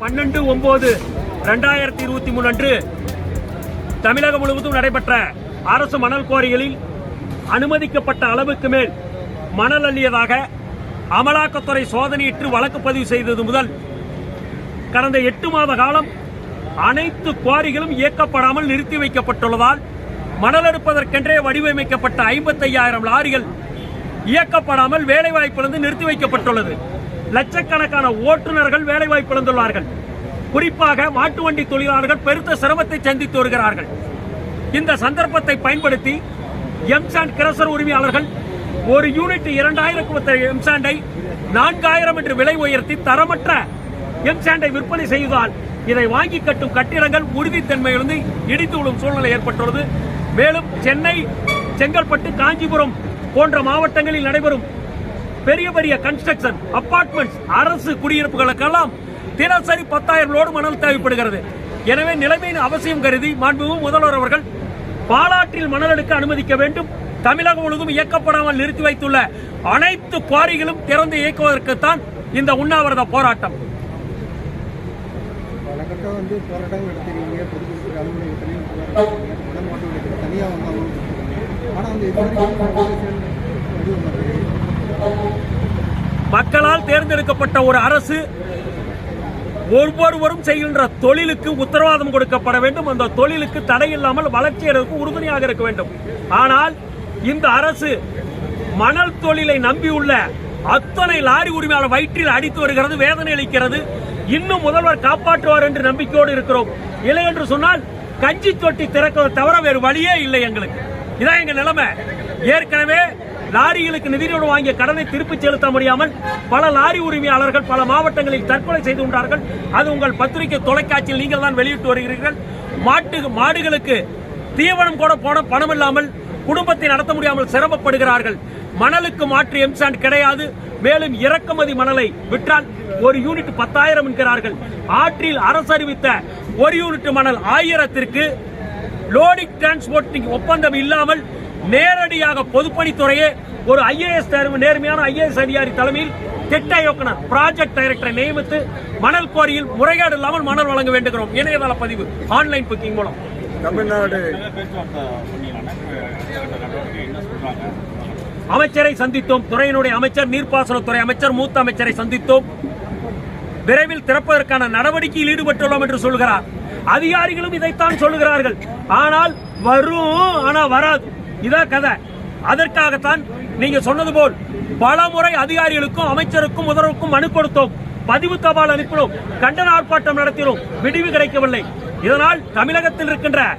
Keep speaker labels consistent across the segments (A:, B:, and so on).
A: பன்னெண்டு ஒன்பது ரெண்டாயிரத்தி இருபத்தி மூணு அன்று தமிழகம் முழுவதும் நடைபெற்ற அரசு மணல் கோரிகளில் அனுமதிக்கப்பட்ட அளவுக்கு மேல் மணல் அள்ளியதாக அமலாக்கத்துறை சோதனையிட்டு வழக்கு பதிவு செய்தது முதல் கடந்த எட்டு மாத காலம் அனைத்து குவாரிகளும் இயக்கப்படாமல் நிறுத்தி வைக்கப்பட்டுள்ளதால் மணல் எடுப்பதற்கென்றே வடிவமைக்கப்பட்ட ஐம்பத்தையாயிரம் லாரிகள் இயக்கப்படாமல் வேலைவாய்ப்பிலிருந்து நிறுத்தி வைக்கப்பட்டுள்ளது. லட்சக்கணக்கான ஓட்டுநர்கள் வேலைவாய்ப்பு இழந்துள்ளார்கள். குறிப்பாக மாட்டு வண்டி தொழிலாளர்கள் பெருத்த சிரமத்தை சந்தித்து வருகிறார்கள். இந்த சந்தர்ப்பத்தை பயன்படுத்தி எம்சாண்ட் கிரசர் உரிமையாளர்கள் ஒரு யூனிட் இரண்டாயிரம் எம்சாண்டை நான்காயிரம் என்று விலை உயர்த்தி தரமற்ற எம்சாண்டை விற்பனை செய்தால் இதை வாங்கி கட்டும் கட்டிடங்கள் உறுதித்தன்மையிலிருந்து இடித்து விடும் சூழ்நிலை ஏற்பட்டுள்ளது. மேலும் சென்னை செங்கல்பட்டு காஞ்சிபுரம் போன்ற மாவட்டங்களில் நடைபெறும் பெரிய பெரிய கன்ஸ்ட்ரக்ஷன் அபார்ட்மெண்ட்ஸ் அரசு குடியிருப்புகளுக்கெல்லாம் தினசரி பத்தாயிரம் லோடு மணல் தேவைப்படுகிறது. எனவே நிலைமையின் அவசியம் கருதி மாண்புமிகு முதல்வர் அவர்கள் பாலாற்றில் மணல் எடுக்க அனுமதிக்க வேண்டும். தமிழகம் முழுவதும் இயக்கப்படாமல் நிறுத்தி வைத்துள்ள அனைத்து குவாரிகளும் திறந்து இயக்குவதற்குத்தான் இந்த உண்ணாவிரத போராட்டம்.
B: வந்து போராட்டம் தனியாக
A: மக்களால் தேர்ந்தெடுக்கப்பட்ட ஒரு அரசு ஒவ்வொருவரும் செய்கின்ற தொழிலுக்கு உத்தரவாதம் கொடுக்கப்பட வேண்டும். அந்த தொழிலுக்கு தடை இல்லாமல் வளர்ச்சி அடைவதற்கு உறுதுணையாக இருக்க வேண்டும். ஆனால் இந்த அரசு மணல் தொழிலை நம்பியுள்ள அத்தனை லாரி உரிமையாளர் வயிற்றில் அடித்து வருகிறது வேதனை அளிக்கிறது. இன்னும் முதல்வர் காப்பாற்றுவார் என்று நம்பிக்கையோடு இருக்கிறோம். இல்லை என்று சொன்னால் கஞ்சி தொட்டி திறக்க தவிர வேறு வழியே இல்லை எங்களுக்கு. இதான் எங்க நிலைமை. ஏற்கனவே லாரிகளுக்கு நிதியோடு வாங்கிய கடனை திருப்பிச் செலுத்த முடியாமல் பல லாரி உரிமையாளர்கள் பல மாவட்டங்களில் தற்கொலை செய்து கொண்டார்கள். அது உங்கள் பத்திரிகை தொலைக்காட்சியில் நீங்கள் தான் வெளியிட்டு வருகிறீர்கள். மாட்டு மாடுகளுக்கு தீவனம் கூட போட பணம் இல்லாமல் குடும்பத்தை நடத்த முடியாமல் சிரமப்படுகிறார்கள். மணலுக்கு மாற்று எம்சாண்ட் கிடையாது. மேலும் இறக்குமதி மணலை விற்றால் ஒரு யூனிட் பத்தாயிரம் என்கிறார்கள். ஆற்றில் அரசு அறிவித்த ஒரு யூனிட் மணல் ஆயிரத்திற்கு லோடிங் டிரான்ஸ்போர்ட்டிங் ஒப்பந்தம் இல்லாமல் நேரடியாக பொதுப்பணித்துறையே ஒரு ஐஏஎஸ் தேர்வு நேர்மையான ஐஏஎஸ் அதிகாரி தலைமையில் திட்ட இயக்குனர் ப்ராஜெக்ட் டைரக்டரை நியமித்து மணல் கோரியில் முறைகேடு இல்லாமல் மணல் வழங்க வேண்டுகிறோம். இணையதள பதிவு ஆன்லைன் புக்கிங் மூலம்.
B: தமிழ்நாடு.
A: அமைச்சரை சந்தித்தோம். துறையினுடைய அமைச்சர் நீர்ப்பாசனத்துறை அமைச்சர் மூத்த அமைச்சரை சந்தித்தோம். விரைவில் திறப்பதற்கான நடவடிக்கையில் ஈடுபட்டுள்ளோம் என்று சொல்கிறார். அதிகாரிகளும் இதைத்தான் சொல்லுகிறார்கள். ஆனால் வரும் ஆனா வராது. இதான் கதை. அதற்காகத்தான் நீங்க சொன்னது போல் பல முறை அதிகாரிகளுக்கும் அமைச்சருக்கும் முதல்வருக்கும் மனு கொடுத்தோம். பதிவு தபால் அனுப்பினோம். கண்டன ஆர்ப்பாட்டம் நடத்தினோம். விடிவு கிடைக்கவில்லை. இதனால் தமிழகத்தில் இருக்கின்ற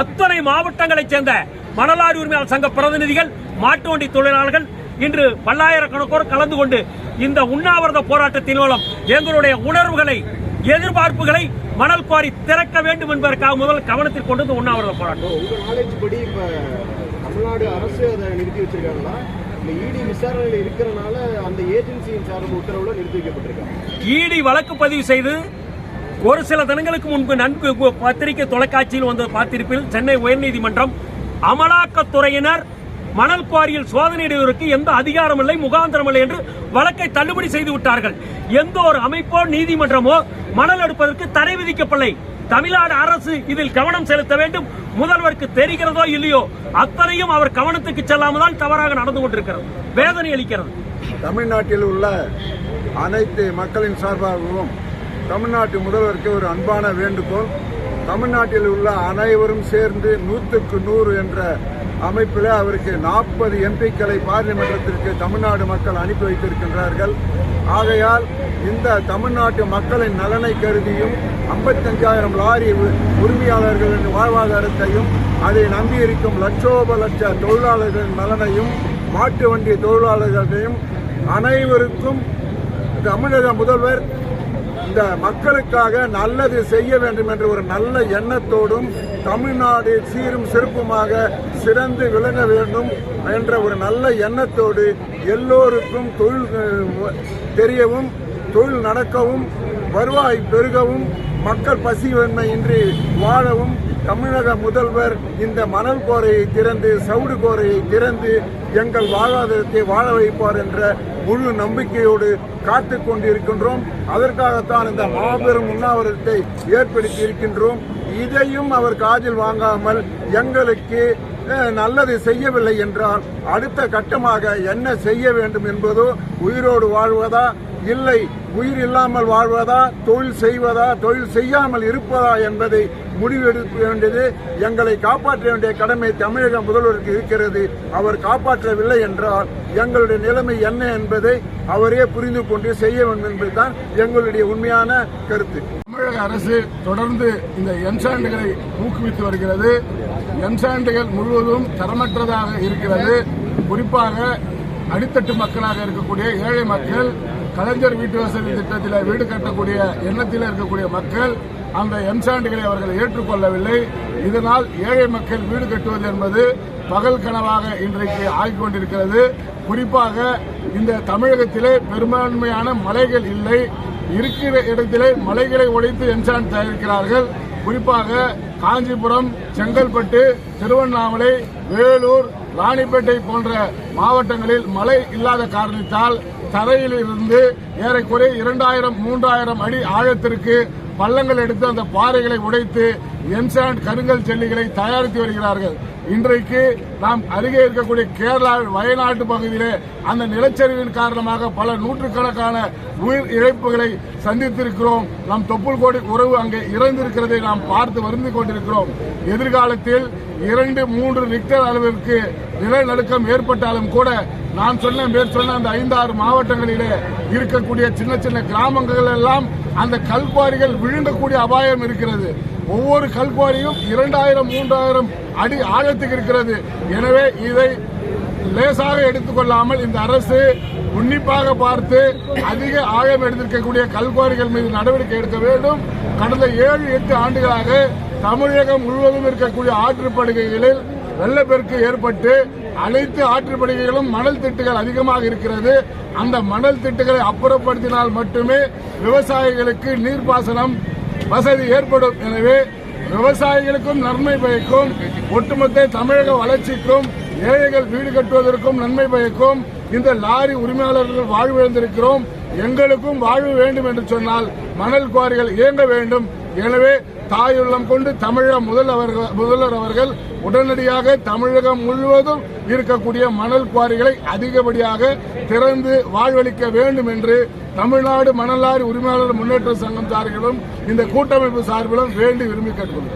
A: அத்தனை மாவட்டங்களைச் சேர்ந்த மணலாரி உரிமையாளர் சங்க பிரதிநிதிகள் மாட்டு வண்டி தொழிலாளர்கள் இன்று பல்லாயிரக்கணக்கோர் கலந்து கொண்டு இந்த உண்ணாவிரத போராட்டத்தின் மூலம் எங்களுடைய உணர்வுகளை எதிர்பார்ப்புகளை மணல் குவாரி திறக்க வேண்டும் என்பதற்காக முதல் கவனத்தில் கொண்டு வந்து உண்ணாவிரத போராட்டம்.
C: தமிழ்நாடு அரசு அதை நிறுத்தி வச்சிருக்காங்களா? இந்த இடி விசாரணையில் இருக்கிறனால அந்த ஏஜென்சியின் சார்பு உத்தரவுல நிறுத்தி வைக்கப்பட்டிருக்காங்க.
A: இடி வழக்கு பதிவு செய்து ஒரு சில தினங்களுக்கு முன்பு நன்கு பத்திரிகை தொலைக்காட்சியில் வந்த பார்த்திருப்பில் சென்னை உயர்நீதிமன்றம் அமலாக்கத்துறையினர் மணல் குவாரியில் சோதனையிடுவதற்கு எந்த அதிகாரம் இல்லை முகாந்திரம் இல்லை என்று வழக்கை தள்ளுபடி செய்து விட்டார்கள். எந்த ஒரு அமைப்போ நீதிமன்றமோ மணல் எடுப்பதற்கு தடை விதிக்கப்படலை. தமிழ்நாடு அரசு இதில் கவனம் செலுத்த வேண்டும். முதல்வருக்கு தெரிகிறதோ இல்லையோ அத்தனையும் அவர் கவனத்துக்கு செல்லாமல் தான் தவறாக நடந்து கொண்டிருக்கிறது. வேதனை அளிக்கிறது.
B: தமிழ்நாட்டில் உள்ள அனைத்து மக்களின் சார்பாகவும் தமிழ்நாட்டு முதல்வருக்கு ஒரு அன்பான வேண்டுகோள். தமிழ்நாட்டில் உள்ள அனைவரும் சேர்ந்து நூற்றுக்கு நூறு என்ற அமைப்பில் அவருக்கு நாற்பது எம்பிக்களை பார்லிமன்றத்திற்கு தமிழ்நாடு மக்கள் அனுப்பி வைத்திருக்கின்றார்கள். ஆகையால் இந்த தமிழ்நாட்டு மக்களின் நலனை கருதியும் ஐம்பத்தஞ்சாயிரம் லாரி உ- உரிமையாளர்களின் வாழ்வாதாரத்தையும் அதை நம்பியிருக்கும் லட்சோப லட்ச தொழிலாளர்களின் நலனையும் மாட்டு வண்டி தொழிலாளர்களையும் அனைவருக்கும் தமிழக முதல்வர் இந்த மக்களுக்காக நல்லது செய்ய வேண்டும் என்ற ஒரு நல்ல எண்ணத்தோடும் தமிழ்நாடு சீரும் சிறப்புமாக சிறந்து விளங்க வேண்டும் என்ற ஒரு நல்ல எண்ணத்தோடு எல்லோருக்கும் தொழில் தெரியவும் தொழில் நடக்கவும் வருவாய் பெருகவும் மக்கள் பசிவன்மையின்றி வாழவும் தமிழக முதல்வர் இந்த மணல் கோரையை திறந்து சவுடு கோரையை திறந்து எங்கள் வாழ்வாதாரத்தை வாழ வைப்பார் என்ற முழு நம்பிக்கையோடு காத்துக் கொண்டிருக்கின்றோம். அதற்காகத்தான் இந்த மாபெரும் உண்ணாவிரத்தை ஏற்படுத்தி இருக்கின்றோம். இதையும் அவர் காதில் வாங்காமல் எங்களுக்கு நல்லது செய்யவில்லை என்றால் அடுத்த கட்டமாக என்ன செய்ய வேண்டும் என்பதோ உயிரோடு வாழ்வதா? இல்லை. உயிர் இல்லாமல் வாழ்வதா? தொழில் செய்வதா? தொழில் செய்யாமல் இருப்பதா என்பதை முடிவெடுக்க வேண்டியது எங்களை காப்பாற்ற வேண்டிய கடமை தமிழக முதல்வருக்கு இருக்கிறது. அவர் காப்பாற்றவில்லை என்றால் எங்களுடைய நிலைமை என்ன என்பதை அவரே புரிந்து கொண்டு செய்ய வேண்டும் என்பதுதான் எங்களுடைய உண்மையான கருத்து.
D: தமிழக அரசு தொடர்ந்து இந்த எம்சாண்டுகளை ஊக்குவித்து வருகிறது. எம்சாண்டுகள் முழுவதும் தரமற்றதாக இருக்கிறது. குறிப்பாக அடித்தட்டு மக்களாக இருக்கக்கூடிய ஏழை மக்கள் கலைஞர் வீட்டு வசதி திட்டத்தில் வீடு கட்டக்கூடிய எண்ணத்தில் இருக்கக்கூடிய மக்கள் அந்த எம்சாண்டுகளை அவர்கள் ஏற்றுக்கொள்ளவில்லை. இதனால் ஏழை மக்கள் வீடு கட்டுவது என்பது பகல் கனவாக இன்றைக்கு ஆகிக் கொண்டிருக்கிறது குறிப்பாக இந்த தமிழகத்திலே பெரும்பான்மையான மலைகள் இல்லை. இருக்கிற இடத்திலே மலைகளை உடைத்து என்சான் தயாரிக்கிறார்கள். குறிப்பாக காஞ்சிபுரம் செங்கல்பட்டு திருவண்ணாமலை வேலூர் ராணிப்பேட்டை போன்ற மாவட்டங்களில் மழை இல்லாத காரணத்தால் தரையில் இருந்து ஏறக்குறைய இரண்டாயிரம் மூன்றாயிரம் அடி ஆழத்திற்கு பள்ளங்கள் எடுத்து அந்த பாறைகளை உடைத்து என்சாண்ட் கருங்கல் செல்லிகளை தயாரித்து வருகிறார்கள். இன்றைக்கு நாம் அருகே இருக்கக்கூடிய கேரளா வயநாட்டு பகுதியிலே அந்த நிலச்சரிவின் காரணமாக பல நூற்றுக்கணக்கான உயிர் இழப்புகளை சந்தித்திருக்கிறோம். நம் தொப்புள் கோடி உறவு அங்கே இறந்திருக்கிறதை நாம் பார்த்து வருந்து கொண்டிருக்கிறோம். எதிர்காலத்தில் இரண்டு மூன்று ரிக்டர் அளவிற்கு நிலநடுக்கம் ஏற்பட்டாலும் கூட நான் சொன்ன மேற் சொன்ன அந்த ஐந்தாறு மாவட்டங்களிலே இருக்கக்கூடிய சின்ன சின்ன கிராமங்கள் எல்லாம் அந்த கல்குவாரிகள் விழுங்கக்கூடிய அபாயம் இருக்கிறது. ஒவ்வொரு கல்குவாரியும் இரண்டாயிரம் மூன்றாயிரம் அடி ஆழத்துக்கு இருக்கிறது. எனவே இதை லேசாக எடுத்துக்கொள்ளாமல் இந்த அரசு உன்னிப்பாக பார்த்து அதிக ஆழம் எடுத்திருக்கக்கூடிய கல்குவாரிகள் மீது நடவடிக்கை எடுக்க வேண்டும். கடந்த ஏழு எட்டு ஆண்டுகளாக தமிழகம் முழுவதும் இருக்கக்கூடிய ஆற்றுப்படுகைகளில் வெள்ளப்பெருக்கு ஏற்பட்டு அனைத்து ஆற்றுப்படுகைகளும் மணல் திட்டுகள் அதிகமாக இருக்கிறது. அந்த மணல் திட்டுகளை அப்புறப்படுத்தினால் மட்டுமே விவசாயிகளுக்கு நீர்ப்பாசனம் வசதி ஏற்படும். எனவே விவசாயிகளுக்கும் நன்மை பயக்கும். ஒட்டுமொத்த தமிழக வளர்ச்சிக்கும் ஏழைகள் வீடு கட்டுவதற்கும் நன்மை பயக்கும். இந்த லாரி உரிமையாளர்கள் வாழ்வு எழுந்திருக்கிறோம் எங்களுக்கும் வாழ்வு வேண்டும் என்று சொன்னால் மணல் குவாரிகள் இயங்க வேண்டும். எனவே தாயுள்ளம் கொண்டு தமிழக முதல்வர்கள் முதல்வர் அவர்கள் உடனடியாக தமிழகம் முழுவதும் இருக்கக்கூடிய மணல் குவாரிகளை அதிகப்படியாக திறந்து வாழ்வளிக்க வேண்டும் என்று தமிழ்நாடு மணலாறு உரிமையாளர் முன்னேற்ற சங்கம் சார்பிலும் இந்த கூட்டமைப்பு சார்பிலும் வேண்டி விரும்பி கேட்டுக்கொள்கிறேன்